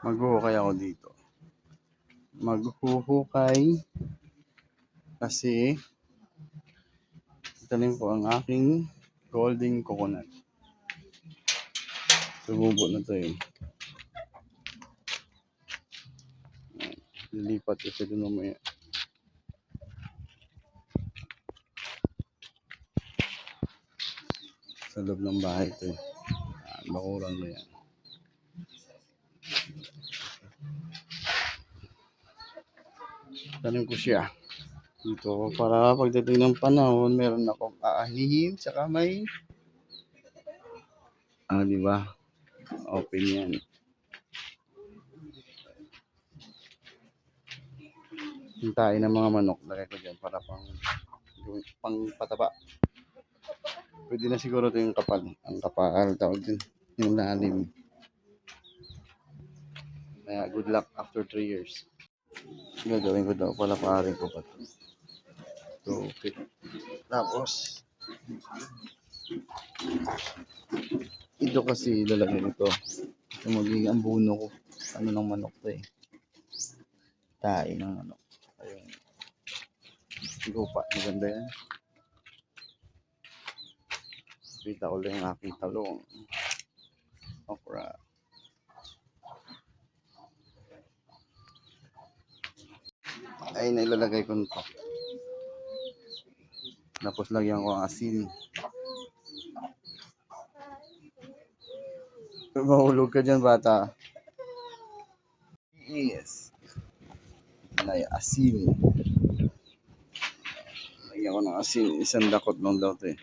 Maghuhukay ako dito. Maghuhukay kasi itanim ko ang aking golden coconut. Sububo na to eh. Lilipat ko siya doon mamaya. Sa loob ng bahay ito eh. Ah, Bakurang na yan. Tanim ko siya. Dito para pagdating ng panahon, meron akong aanihin saka may ah, di ba? Open yan. Hintayin ng mga manok, lagay ko dyan para pang pang pataba. Pwede na siguro ito yung kapal. Ang kapal, tawag din. Yung lalim. Kaya good luck after 3 years. Gagawin ko daw, palaparin ko pa. So, okay. Tapos, ito kasi lalagay ko ito. Ito magiging ang buno ko. Ano ng manok to eh. Tae ng manok. Ayun. Lupa, maganda yan. Kita ko lang yung aking talong. Okra. Ay, nailalagay ko nito. Tapos lagyan ko ang asin. Mahulog ka dyan, bata. Yes. May asin. Lagyan ko ng asin. Isang dakot lang daw ito eh.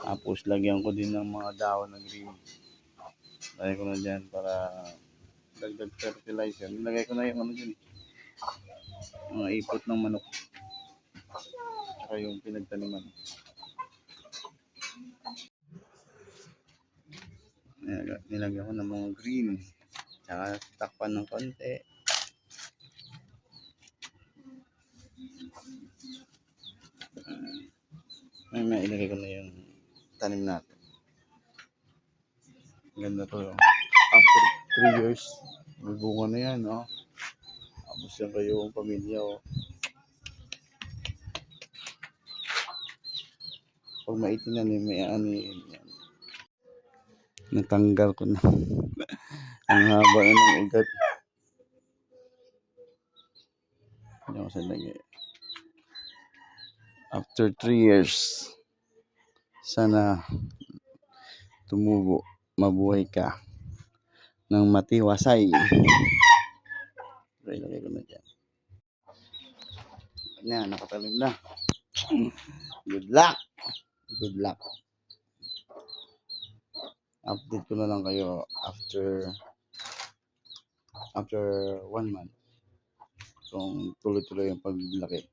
Tapos lagyan ko din ng mga dahon ng green. Lagay ko na dyan para dagdag fertilizer. Nilagay ko na yung ano dyan. eh. Mga ipot ng manok. Saka yung pinagtaniman. Nilagyan ko ng mga green. Saka takpan ng konti. May may ilagay ko na yung tanim natin. Ganda to. oh. After 3 years, may bunga na yan, no? Tapos yan kayo ang pamilya, oh. Pag maitinanim, may ani yan. Natanggal ko na. ang haba na ng ugat. Hindi sa lagay. After 3 years, sana tumubo, mabuhay ka ng matiwasay. So, ilagay ko na dyan. Yan, nakatalim na. Good luck! Good luck. Update ko na lang kayo after after one month kung tuloy-tuloy yung paglaki.